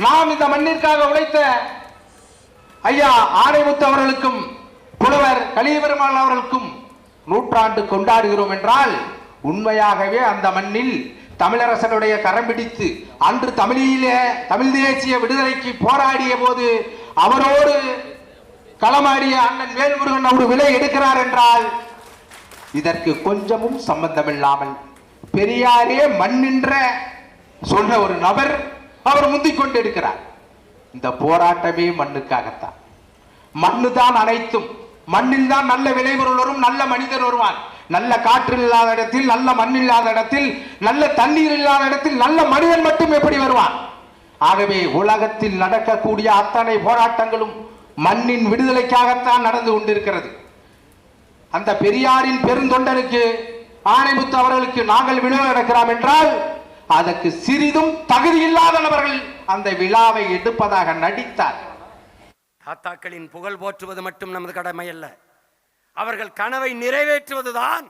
நாம் இந்த மண்ணிற்காக உழைத்த ஐயா ஆணைமுத்து அவர்களுக்கும் புலவர் கலியபெருமாள் அவர்களுக்கும் நூற்றாண்டு கொண்டாடுகிறோம் என்றால் உண்மையாகவே அந்த மண்ணில் தமிழரசனுடைய கரம் பிடித்து அன்று தமிழிலே தமிழ் தேசிய விடுதலைக்கு போராடிய போது அவரோடு களமாடிய அண்ணன் வேல்முருகன் அவர் விலை எடுக்கிறார் என்றால் இதற்கு கொஞ்சமும் சம்பந்தமில்லாமல் பெரியாரே மண்ணின்ற சொன்ன ஒரு நபர் அவர் முந்திக் கொண்டு இருக்கிறார். இந்த போராட்டமே மண்ணுக்காகத்தான். மண்ணு தான் அனைத்தும். மண்ணில் தான் நல்ல விளைபொருள் வரும் நல்ல மனிதர் வருவான் நல்ல காற்று இல்லாத இடத்தில் நல்ல மண் இல்லாத இடத்தில் நல்ல தண்ணீர் இல்லாத இடத்தில் நல்ல மனிதன் மட்டும் எப்படி வருவான்? ஆகவே உலகத்தில் நடக்கக்கூடிய அத்தனை போராட்டங்களும் மண்ணின் விடுதலைக்காகத்தான் நடந்து கொண்டிருக்கிறது. அந்த பெரியாரின் பெருந்தொண்டனுக்கு ஆணைமுத்து அவர்களுக்கு நாங்கள் விழா நடக்கிறோம் என்றால் அதற்கு சிறிதும் தகுதி இல்லாத நபர்கள் அந்த விழாவை எடுப்பதாக நடித்தார். தாத்தாக்களின் புகழ் போற்றுவது மட்டும் நமது கடமை அல்ல. அவர்கள் கனவை நிறைவேற்றுவதுதான்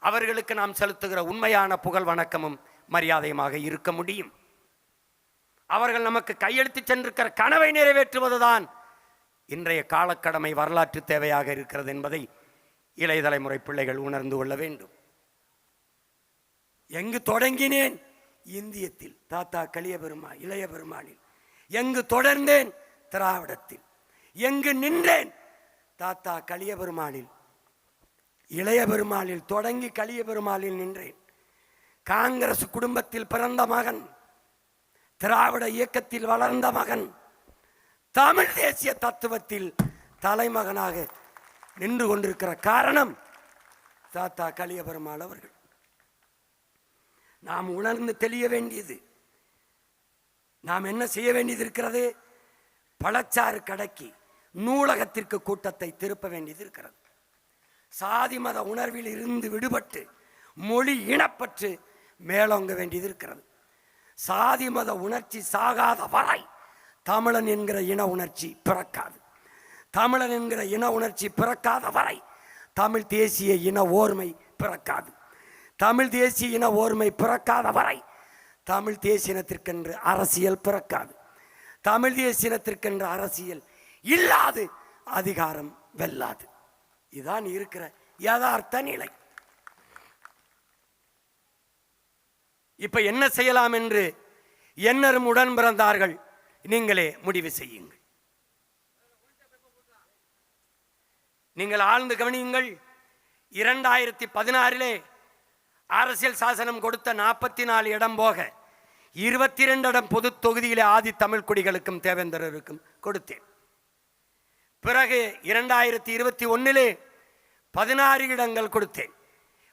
அவர்களுக்கு நாம் செலுத்துகிற உண்மையான புகழ் வணக்கமும் மரியாதையுமாக இருக்க முடியும். அவர்கள் நமக்கு கையெழுத்து சென்றிருக்கிற கனவை நிறைவேற்றுவதுதான் இன்றைய காலக்கடமை வரலாற்று தேவையாக இருக்கிறது என்பதை இளைய தலைமுறை பிள்ளைகள் உணர்ந்து கொள்ள வேண்டும். எங்கு தொடங்கினேன்? இந்தியத்தில் தாத்தா கலிய பெருமா இளைய பெருமானில் எங்கு தொடர்ந்தேன்? திராவிடத்தில். எங்கு நின்றேன்? தாத்தா கலிய பெருமானில் இளைய பெருமாளில் தொடங்கி கலிய பெருமாளில் நின்றேன். காங்கிரஸ் குடும்பத்தில் பிறந்த மகன் திராவிட இயக்கத்தில் வளர்ந்த மகன் தமிழ் தேசிய தத்துவத்தில் தலைமகனாக நின்று கொண்டிருக்கிற காரணம் தாத்தா கலிய பெருமாள் அவர்கள். நாம் உணர்ந்து தெளிய வேண்டியது. நாம் என்ன செய்ய வேண்டியது இருக்கிறது? பழச்சாறு கடைக்கு நூலகத்திற்கு கூட்டத்தை திருப்ப வேண்டியது இருக்கிறது. சாதி மத உணர்வில் இருந்து விடுபட்டு மொழி இனப்பற்று மேலோங்க வேண்டியது இருக்கிறது. சாதி மத உணர்ச்சி சாகாத வரை தமிழன் என்கிற இன உணர்ச்சி பிறக்காது. தமிழன் என்கிற இன உணர்ச்சி பிறக்காத வரை தமிழ் தேசிய இன ஓர்மை பிறக்காது. தமிழ் தேசிய இன ஓர்மை பிறக்காத வரை தமிழ் தேசியத்திற்கென்று அரசியல் பிறக்காது. தமிழ் தேசியத்திற்கென்று அரசியல் இல்லாது அதிகாரம் வெல்லாது. இதான் இருக்கிற யதார்த்த நிலை. இப்ப என்ன செய்யலாம் என்று என்னரும் உடன் பிறந்தார்கள். நீங்களே முடிவு செய்யுங்கள். நீங்கள் ஆழ்ந்து கவனியுங்கள். இரண்டாயிரத்தி பதினாறிலே அரசியல் சாசனம் கொடுத்த நாற்பத்தி நாலு இடம் போக இருபத்தி ரெண்டு இடம் பொது தொகுதியிலே ஆதி தமிழ் குடிகளுக்கும் தேவேந்திரருக்கும் கொடுத்தேன். பிறகு இரண்டாயிரத்தி இருபத்தி ஒன்னிலே பதினாறு இடங்கள் கொடுத்தேன்.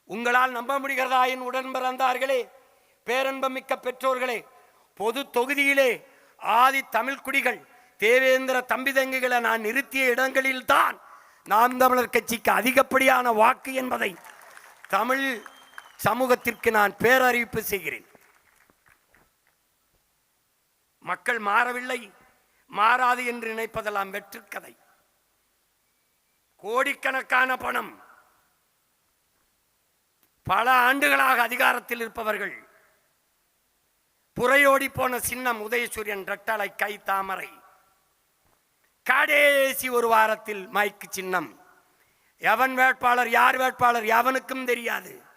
உங்களால் நம்ப முடிகிறதா என் உடன் பிறந்தார்களே பேரன்பமிக்க பெற்றோர்களே பொது தொகுதியிலே ஆதி தமிழ் குடிகள் தேவேந்திர தம்பி தங்கிகளை நான் நிறுத்திய இடங்களில்தான் நாம் தமிழர் கட்சிக்கு அதிகப்படியான வாக்கு என்பதை தமிழ் சமூகத்திற்கு நான் பேரறிவிப்பு செய்கிறேன். மக்கள் மாறவில்லை மாறாது என்று நினைப்பதெல்லாம் வெற்றுக்கதை. கோடிக்கணக்கான பணம். பல ஆண்டுகளாக அதிகாரத்தில் இருப்பவர்கள் புறையோடி போன சின்னம் உதயசூரியன் ரெட்டலை கை தாமரை. கடைசி ஒரு வாரத்தில் மைக்கு சின்னம். எவன் வேட்பாளர் யார் வேட்பாளர் எவனுக்கும் தெரியாது.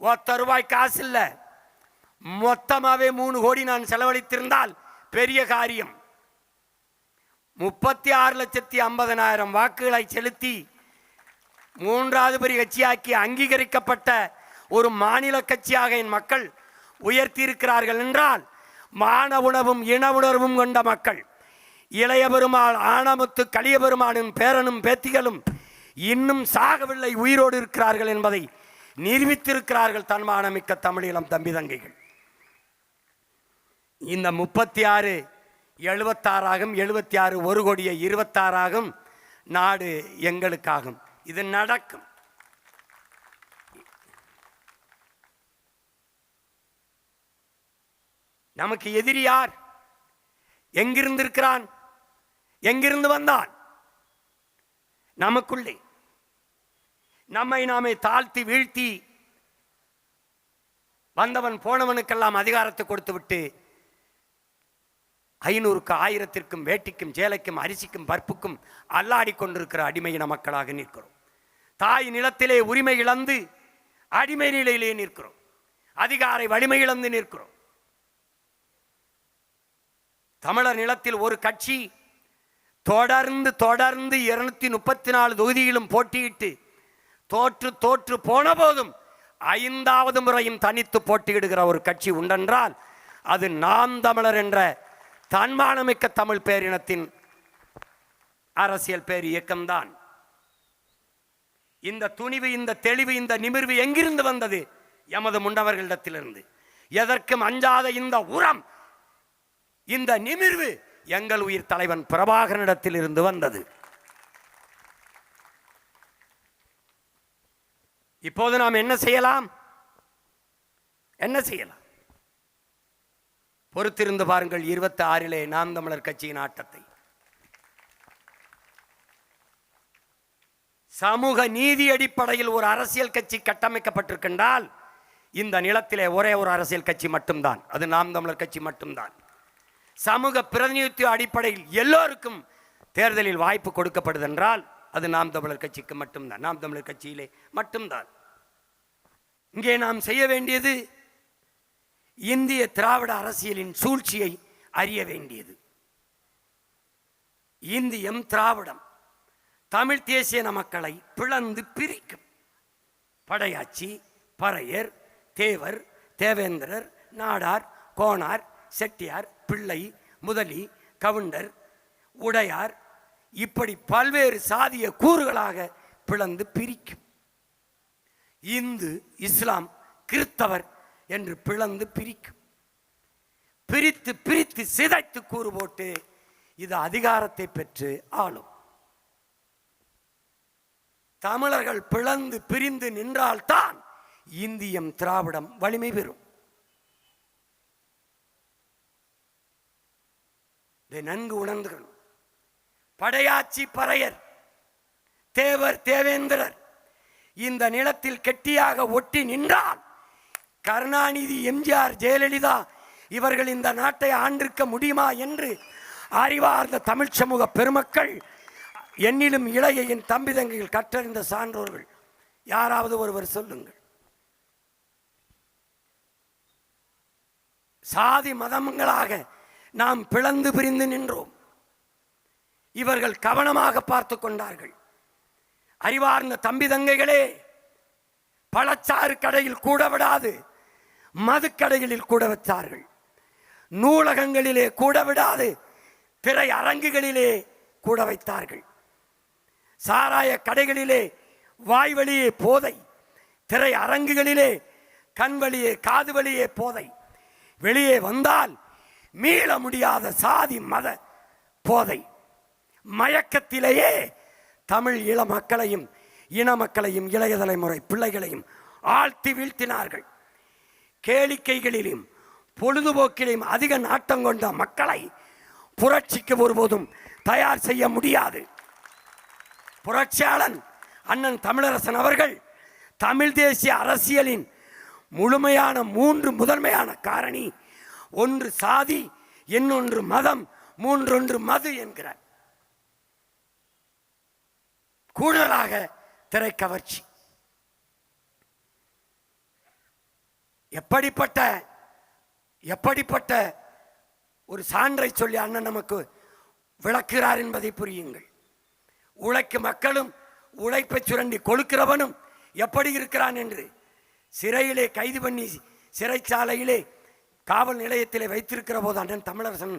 ஒத்த ரூபாய் காசு இல்லை மொத்தமாகவே மூணு கோடி நான் செலவழித்திருந்தால் பெரிய காரியம். முப்பத்தி ஆறு லட்சத்தி ஐம்பதனாயிரம் வாக்குகளை செலுத்தி மூன்றாவது பெரிய கட்சியாக்கி அங்கீகரிக்கப்பட்ட ஒரு மாநில கட்சியாக என் மக்கள் உயர்த்தி இருக்கிறார்கள் என்றால் மான உணவும் இன உணர்வும் கொண்ட மக்கள். இளைய பெருமாள் ஆனமுத்து கலிய பெருமானின் பேரனும் பேத்திகளும் இன்னும் சாகவில்லை உயிரோடு இருக்கிறார்கள் என்பதை நிரூபித்திருக்கிறார்கள் தன்மானமிக்க தமிழீழம் தம்பி தங்கைகள். இந்த முப்பத்தி ஆறு எழுபத்தாறாகும் எழுபத்தி ஆறு ஒரு கோடியே இருபத்தாறாகும் நாடு எங்களுக்காகும். இது நடக்கும். நமக்கு எதிரி யார்? எங்கிருந்து இருக்கிறான் எங்கிருந்து வந்தான்? நமக்குள்ளே. நம்மை நாமே தாழ்த்தி வீழ்த்தி வந்தவன் போனவனுக்கெல்லாம் அதிகாரத்தை கொடுத்து விட்டு ஐநூறுக்கு ஆயிரத்திற்கும் வேட்டிக்கும் சேலைக்கும் அரிசிக்கும் பருப்புக்கும் அல்லாடி கொண்டிருக்கிற அடிமையின மக்களாக நிற்கிறோம். தாய் நிலத்திலே உரிமை இழந்து அடிமை நிலையிலே நிற்கிறோம். அதிகாரை வலிமை இழந்து நிற்கிறோம். தமிழர் நிலத்தில் ஒரு கட்சி தொடர்ந்து தொடர்ந்து இருநூத்தி முப்பத்தி நாலு தொகுதியிலும் போட்டியிட்டு தோற்று தோற்று போன போதும் ஐந்தாவது முறையும் தனித்து போட்டியிடுகிற ஒரு கட்சி உண்டென்றால் அது நாம் தமிழர் என்ற தன்மானமிக்க தமிழ் பேரினத்தின் அரசியல் பேர் இயக்கம்தான். இந்த துணிவு இந்த தெளிவு இந்த நிமிர்வு எங்கிருந்து வந்தது? எமது முன்னவர்களிடத்திலிருந்து. எதற்கும் அஞ்சாத இந்த உரம் இந்த நிமிர்வு எங்கள் உயிர் தலைவன் பிரபாகரனிடத்தில் இருந்து வந்தது. இப்போது நாம் என்ன செய்யலாம்? என்ன செய்யலாம்? பொறுத்திருந்து பாருங்கள் இருபத்தி ஆறிலே நாம் தமிழர் கட்சியின் ஆட்டத்தை. சமூக நீதி அடிப்படையில் ஒரு அரசியல் கட்சி கட்டமைக்கப்பட்டிருக்கின்றால் இந்த நிலத்திலே ஒரே ஒரு அரசியல் கட்சி மட்டும்தான். அது நாம் தமிழர் கட்சி மட்டும்தான். சமூக பிரதிநிதித்துவ அடிப்படையில் எல்லோருக்கும் தேர்தலில் வாய்ப்பு கொடுக்கப்படுதென்றால் அது நாம் தமிழர் கட்சிக்கு மட்டும்தான். நாம் தமிழர் கட்சியிலே மட்டும்தான். இங்கே நாம் செய்ய வேண்டியது இந்திய திராவிட அரசியலின் சூழ்ச்சியை அறிய வேண்டியது. இந்தியம் திராவிடம் தமிழ் தேசிய மக்களை பிளந்து பிரிக்கும். படையாச்சி பறையர் தேவர் தேவேந்திரர் நாடார் கோனார் செட்டியார் பிள்ளை முதலி கவுண்டர் உடையார் இப்படி பல்வேறு சாதிய கூறுகளாக பிளந்து பிரிக்கும். இந்து இஸ்லாம் கிறித்தவர் என்று பிளந்து பிரிக்கும். பிரித்து பிரித்து சிதைத்து கூறு போட்டு இது அதிகாரத்தை பெற்று ஆளும். தமிழர்கள் பிளந்து பிரிந்து நின்றால்தான் இந்தியம் திராவிடம் வலிமை பெறும். இதை நன்கு உணர்ந்துகள் படையாச்சி பறையர் தேவர் தேவேந்திரர். இந்த நிலத்தில் கெட்டியாக ஒட்டி நின்றால் கருணாநிதி எம்ஜிஆர் ஜெயலலிதா இவர்கள் இந்த நாட்டை ஆண்டிருக்க முடியுமா என்று அறிவார்ந்த தமிழ் சமூக பெருமக்கள் என்னிலும் இளைய என் தம்பி தங்கைகள் கற்றறிந்த சான்றோர்கள். யாராவது ஒருவர் சொல்லுங்கள். சாதி மதங்களாக நாம் பிளந்து பிரிந்து நின்றோம். இவர்கள் கவனமாக பார்த்து கொண்டார்கள். அறிவார்ந்த தம்பி தங்கைகளே பழச்சாறு கடையில் கூட விடாது மதுக்கடைகளில் கூட வச்சார்கள் நூலகங்களிலே கூட விடாது திரை அரங்குகளிலே கூட வைத்தார்கள். சாராய கடைகளிலே வாய் வழியே போதை திரை அரங்குகளிலே கண் வழியே காது வழியே போதை. வெளியே வந்தால் மீள முடியாத சாதி மத போதை. மயக்கத்திலேயே தமிழ் இள மக்களையும் இன மக்களையும் இளைய தலைமுறை பிள்ளைகளையும் ஆழ்த்தி வீழ்த்தினார்கள். கேளிக்கைகளிலும் பொழுதுபோக்கிலும் அதிக நாட்டம் கொண்ட மக்களை புரட்சிக்கு ஒருபோதும் தயார் செய்ய முடியாது. புரட்சியாளன் அண்ணன் தமிழரசன் அவர்கள் தமிழ் தேசிய அரசியலின் முழுமையான மூன்று முதன்மையான காரணி ஒன்று சாதி இன்னொன்று மதம் மூன்றொன்று மது என்கிறார். கூடுதலாக திரைக்கவர்ச்சி. எப்படிப்பட்ட எப்படிப்பட்ட ஒரு சான்றை சொல்லி அண்ணன் நமக்கு விளக்குகிறார் என்பதை புரியுங்கள். உழைக்கும் மக்களும் உழைப்பை சுரண்டி கொழுக்கிறவனும் எப்படி இருக்கிறான் என்று சிறையிலே கைது பண்ணி சிறைச்சாலையிலே காவல் நிலையத்திலே வைத்திருக்கிற போது அண்ணன் தமிழரசன்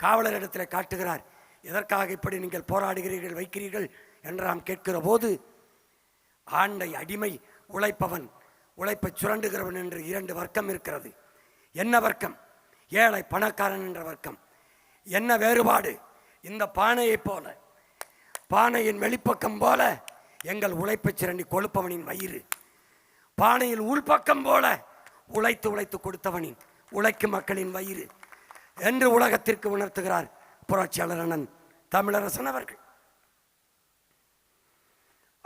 காவலரிடத்தில் காட்டுகிறார் எதற்காக இப்படி நீங்கள் போராடுகிறீர்கள் வைக்கிறீர்கள்? என்று நாம் கேட்கிற போது ஆண்டை அடிமை உழைப்பவன் உழைப்பை சுரண்டுகிறவன் என்று இரண்டு வர்க்கம் இருக்கிறது. என்ன வர்க்கம்? ஏழை பணக்காரன் என்ற வர்க்கம். என்ன வேறுபாடு? இந்த பானையைப் போல பானையின் வெளிப்பக்கம் போல எங்கள் உழைப்பை சுரண்டி கொழுப்பவனின் வயிறு. பானையில் உள்பக்கம் போல உழைத்து உழைத்து கொடுத்தவனின் உழைக்கும் மக்களின் வயிறு. என்று உலகத்திற்கு உணர்த்துகிறார் புரட்சியாளர் அண்ணன் தமிழரசன் அவர்கள்.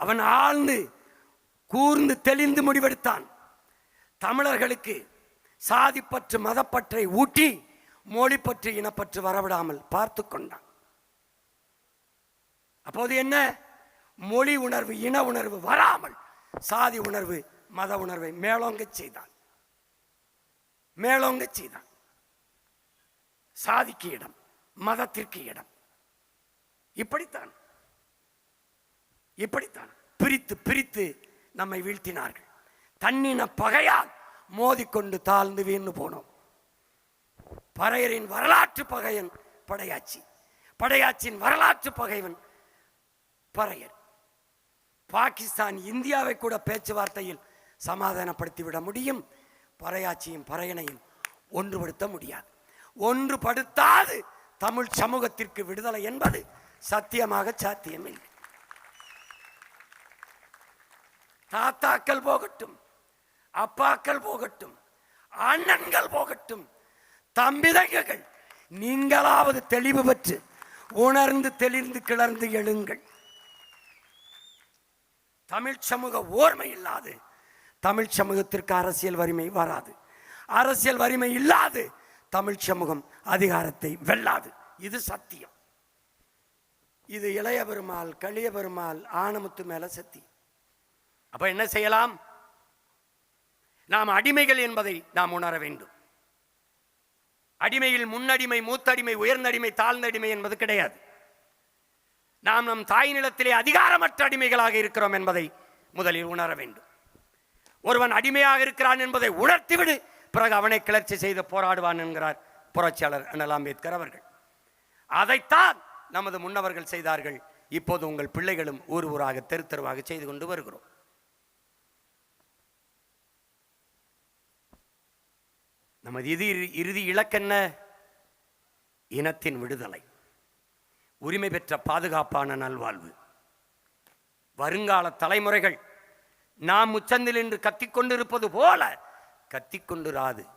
அவன் ஆழ்ந்து கூர்ந்து தெளிந்து முடிவெடுத்தான். தமிழர்களுக்கு சாதிப்பற்று மதப்பற்றை ஊட்டி மொழிப்பற்று இனப்பற்று வரவிடாமல் பார்த்து கொண்டான். அப்போது என்ன? மொழி உணர்வு இன உணர்வு வராமல் சாதி உணர்வு மத உணர்வை மேலோங்க செய்தான். மேலோங்க செய்தான். சாதிக்கு இடம் மதத்திற்கு இடம். இப்படித்தான். இப்படித்தான் பிரித்து பிரித்து நம்மை வீழ்த்தினார்கள். தன்னின பகையால் மோதிக்கொண்டு தாழ்ந்து வீழ்ந்து போனோம். பறையரின் வரலாற்று பகையன் படையாச்சி. படையாச்சின் வரலாற்று பகைவன் பறையர். பாகிஸ்தான் இந்தியாவை கூட பேச்சுவார்த்தையில் சமாதானப்படுத்தி விட முடியும். பறையாச்சியும் பறையனையும் ஒன்றுபடுத்த முடியாது. ஒன்றுபடுத்தாது தமிழ் சமூகத்திற்கு விடுதலை என்பது சத்தியமாக சாத்தியமில்லை. தாத்தாக்கள் போகட்டும் அப்பாக்கள் போகட்டும் அண்ணன்கள் போகட்டும் தம்பிதங்கள் நீங்களாவது தெளிவு பெற்று உணர்ந்து தெளிந்து கிளர்ந்து எழுங்கள். தமிழ் சமூக ஓர்மை இல்லாது தமிழ் சமூகத்திற்கு அரசியல் வறுமை வராது. அரசியல் வறுமை இல்லாது தமிழ் சமூகம் அதிகாரத்தை வெல்லாது. இது சத்தியம். இது இளைய பெருமாள் களிய பெருமாள் ஆனமுத்து மேல சத்தியம் அப்ப என்ன செய்யலாம்? நாம் அடிமைகள் என்பதை நாம் உணர வேண்டும். அடிமையில் முன்னடிமை மூத்தடிமை உயர்ந்தடிமை தாழ்ந்தடிமை என்பது கிடையாது. நாம் நம் தாய் நிலத்திலே அதிகாரமற்ற அடிமைகளாக இருக்கிறோம் என்பதை முதலில் உணர வேண்டும். ஒருவன் அடிமையாக இருக்கிறான் என்பதை உணர்த்திவிடு பிறகு அவனை கிளர்ச்சி செய்து போராடுவான் என்கிறார் புரட்சியாளர் அண்ணல் அம்பேத்கர் அவர்கள். அதைத்தான் நமது முன்னவர்கள் செய்தார்கள். இப்போது உங்கள் பிள்ளைகளும் ஊர் ஊராக தெரு தெருவாக செய்து கொண்டு வருகிறோம். நமது இது இறுதி இலக்கென்ன இனத்தின் விடுதலை. உரிமை பெற்ற பாதுகாப்பான நல்வாழ்வு. வருங்கால தலைமுறைகள் நாம் உச்சந்தில் என்று கத்திக்கொண்டிருப்பது போல கத்திக்கொண்டிராது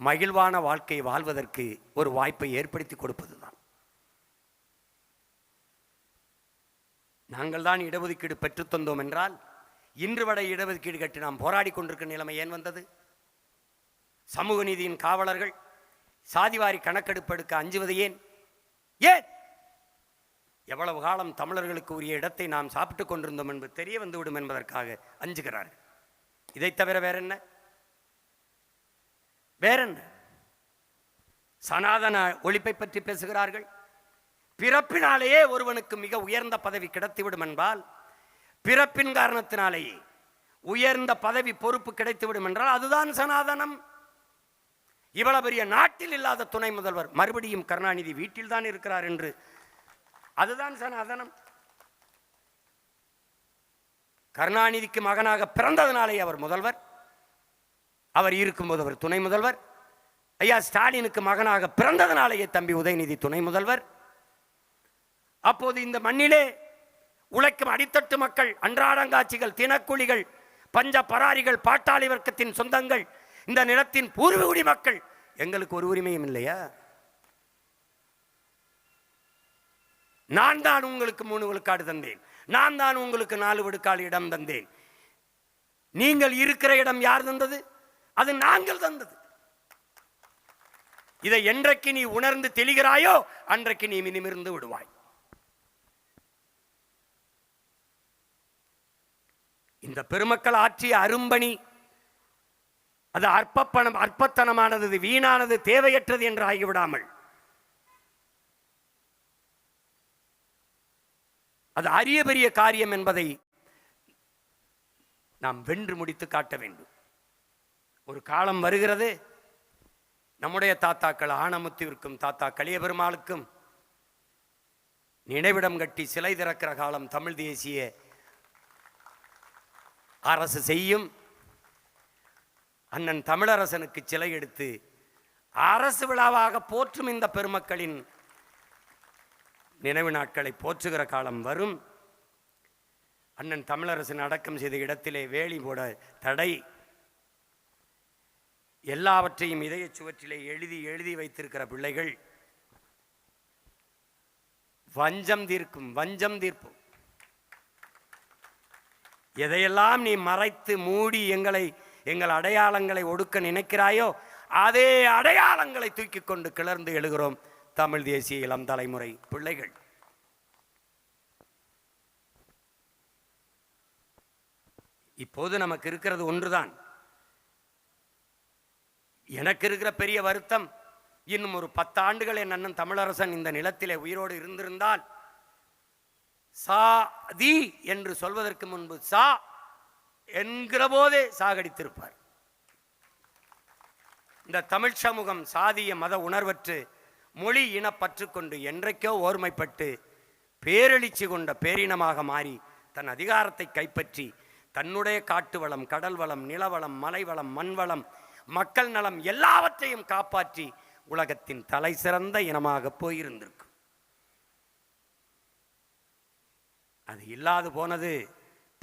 மகிழ்வான வாழ்க்கை வாழ்வதற்கு ஒரு வாய்ப்பை ஏற்படுத்தி கொடுப்பதுதான். நாங்கள் தான் இடஒதுக்கீடு பெற்றுத் தந்தோம் என்றால் இன்று வட இடஒதுக்கீடு கட்டி நாம் போராடி கொண்டிருக்கிற நிலைமை ஏன் வந்தது? சமூக நீதியின் காவலர்கள் சாதிவாரி கணக்கெடுப்பு எடுக்க அஞ்சுவது ஏன்? ஏன்? எவ்வளவு காலம் தமிழர்களுக்கு உரிய இடத்தை நாம் சாப்பிட்டு கொண்டிருந்தோம் என்பது தெரிய வந்துவிடும் என்பதற்காக அஞ்சுகிறார்கள். இதை தவிர வேற என்ன வேற என்ன சனாதன ஒழிப்பை பற்றி பேசுகிறார்கள். பிறப்பினாலேயே ஒருவனுக்கு மிக உயர்ந்த பதவி கிடைத்துவிடும் என்பால் பிறப்பின் காரணத்தினாலேயே உயர்ந்த பதவி பொறுப்பு கிடைத்துவிடும் என்றால் அதுதான் சனாதனம். இவ்வளவு பெரிய நாட்டில் இல்லாத துணை முதல்வர் மறுபடியும் கருணாநிதி வீட்டில் தான் இருக்கிறார் என்று. அதுதான் சனாதனம் கருணாநிதிக்கு மகனாக பிறந்ததனாலே அவர் முதல்வர். அவர் இருக்கும்போது அவர் துணை முதல்வர். ஐயா ஸ்டாலினுக்கு மகனாக பிறந்ததனாலேயே தம்பி உதயநிதி துணை முதல்வர். அப்போது இந்த மண்ணிலே உழைக்கும் அடித்தட்டு மக்கள் அன்றாடங்காட்சிகள் தினக்கூலிகள் பஞ்ச பராரிகள் பாட்டாளி வர்க்கத்தின் சொந்தங்கள் இந்த நிலத்தின் பூர்வகுடி மக்கள் எங்களுக்கு ஒரு உரிமையும் இல்லையா? நான் தான் உங்களுக்கு மூணு விழுக்காடு தந்தேன். நான் தான் உங்களுக்கு நாலு விழுக்காடு இடம் தந்தேன். நீங்கள் இருக்கிற இடம் யார் தந்தது? அது நாங்கள் தந்தது. இதை என்றைக்கு நீ உணர்ந்து தெளிகிறாயோ அன்றைக்கு நீ நிமிர்ந்து விடுவாய். இந்த பெருமக்கள் ஆற்றிய அரும்பணி அது அற்பப்பணம் அற்பத்தனமானது வீணானது தேவையற்றது என்று ஆகிவிடாமல். அது அரிய பெரிய காரியம் என்பதை நாம் வென்று முடித்து காட்ட வேண்டும். ஒரு காலம் வருகிறது. நம்முடைய தாத்தாக்கள் ஆனமுத்துவிற்கும் தாத்தா கலியபெருமாளுக்கும் நினைவிடம் கட்டி சிலை திறக்கிற காலம் தமிழ் தேசிய அரசு செய்யும். அண்ணன் தமிழரசனுக்கு சிலை எடுத்து அரசு விழாவாக போற்றும் இந்த பெருமக்களின் நினைவு நாட்களை போற்றுகிற காலம் வரும். அண்ணன் தமிழரசன் அடக்கம் செய்த இடத்திலே வேலி போட தடை. எல்லாவற்றையும் இதய சுவற்றிலே எழுதி எழுதி வைத்திருக்கிற பிள்ளைகள். வஞ்சம் தீர்க்கும் வஞ்சம் தீர்ப்பும். எதையெல்லாம் நீ மறைத்து மூடி எங்களை எங்கள் அடையாளங்களை ஒடுக்க நினைக்கிறாயோ அதே அடையாளங்களை தூக்கி கொண்டு கிளர்ந்து எழுகிறோம் தமிழ் தேசிய இளம் தலைமுறை பிள்ளைகள். இப்போது நமக்கு இருக்கிறது ஒன்றுதான். எனக்கு இருக்கிற பெரிய வருத்தம் இன்னும் ஒரு பத்து ஆண்டுகள் என் அண்ணன் தமிழரசன் இந்த நிலத்திலே உயிரோடு இருந்திருந்தால் சா தி என்று சொல்வதற்கு முன்பு சா என்கிற போதே சாகடித்திருப்பார். இந்த தமிழ் சமூகம் சாதிய மத உணர்வற்று மொழி இனப்பற்று கொண்டு என்றைக்கோ ஓர்மைப்பட்டு பேரெளிச்சி கொண்ட பேரினமாக மாறி தன் அதிகாரத்தை கைப்பற்றி தன்னுடைய காட்டு வளம் கடல் வளம் நிலவளம் மலைவளம் மண்வளம் மக்கள் நலம் எல்லாவற்றையும் காப்பாற்றி உலகத்தின் தலை சிறந்த இனமாக போயிருந்திருக்கும். அது இல்லாது போனது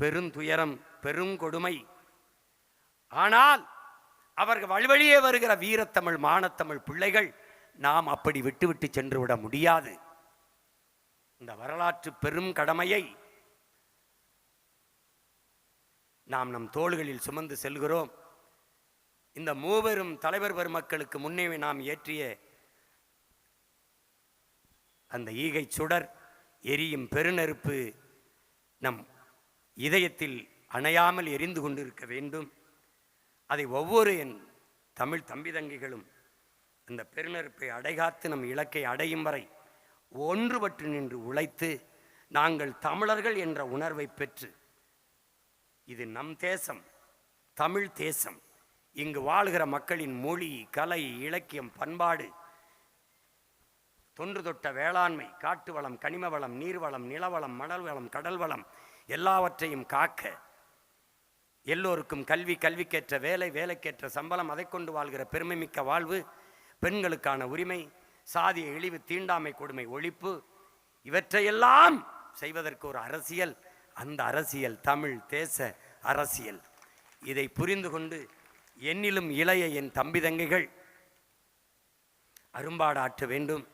பெருந்துயரம் பெருங்கொடுமை. ஆனால் அவர்கள் வழிவழியே வருகிற வீரத்தமிழ் மானத்தமிழ் பிள்ளைகள் நாம் அப்படி விட்டுவிட்டு சென்று விட முடியாது. இந்த வரலாற்று பெரும் கடமையை நாம் நம் தோள்களில் சுமந்து செல்கிறோம். இந்த மூவரும் தலைவர் பெருமக்களுக்கு முன்னே நாம் ஏற்றிய அந்த ஈகை சுடர் எரியும் பெருநெருப்பு நம் இதயத்தில் அணையாமல் எரிந்து கொண்டிருக்க வேண்டும். அதை ஒவ்வொரு என் தமிழ் தம்பி தங்கிகளும் அந்த பெருநெருப்பை அடைகாத்து நம் இலக்கை அடையும் வரை ஒன்றுபட்டு நின்று உழைத்து நாங்கள் தமிழர்கள் என்ற உணர்வை பெற்று இது நம் தேசம் தமிழ் தேசம் இங்கு வாழ்கிற மக்களின் மொழி கலை இலக்கியம் பண்பாடு தொன்று தொட்ட வேளாண்மை காட்டு வளம் கனிம வளம் நீர்வளம் நிலவளம் மணல் வளம் கடல் வளம் எல்லாவற்றையும் காக்க எல்லோருக்கும் கல்வி கல்விக்கேற்ற வேலை வேலைக்கேற்ற சம்பளம் அதை கொண்டு வாழ்கிற பெருமைமிக்க வாழ்வு பெண்களுக்கான உரிமை சாதிய இழிவு தீண்டாமை கொடுமை ஒழிப்பு இவற்றையெல்லாம் செய்வதற்கு ஒரு அரசியல். அந்த அரசியல் தமிழ் தேச அரசியல். இதை புரிந்து கொண்டு என்னிலும் இளைய என் தம்பி தங்கைகள் அரும்பாடாற்ற வேண்டும்.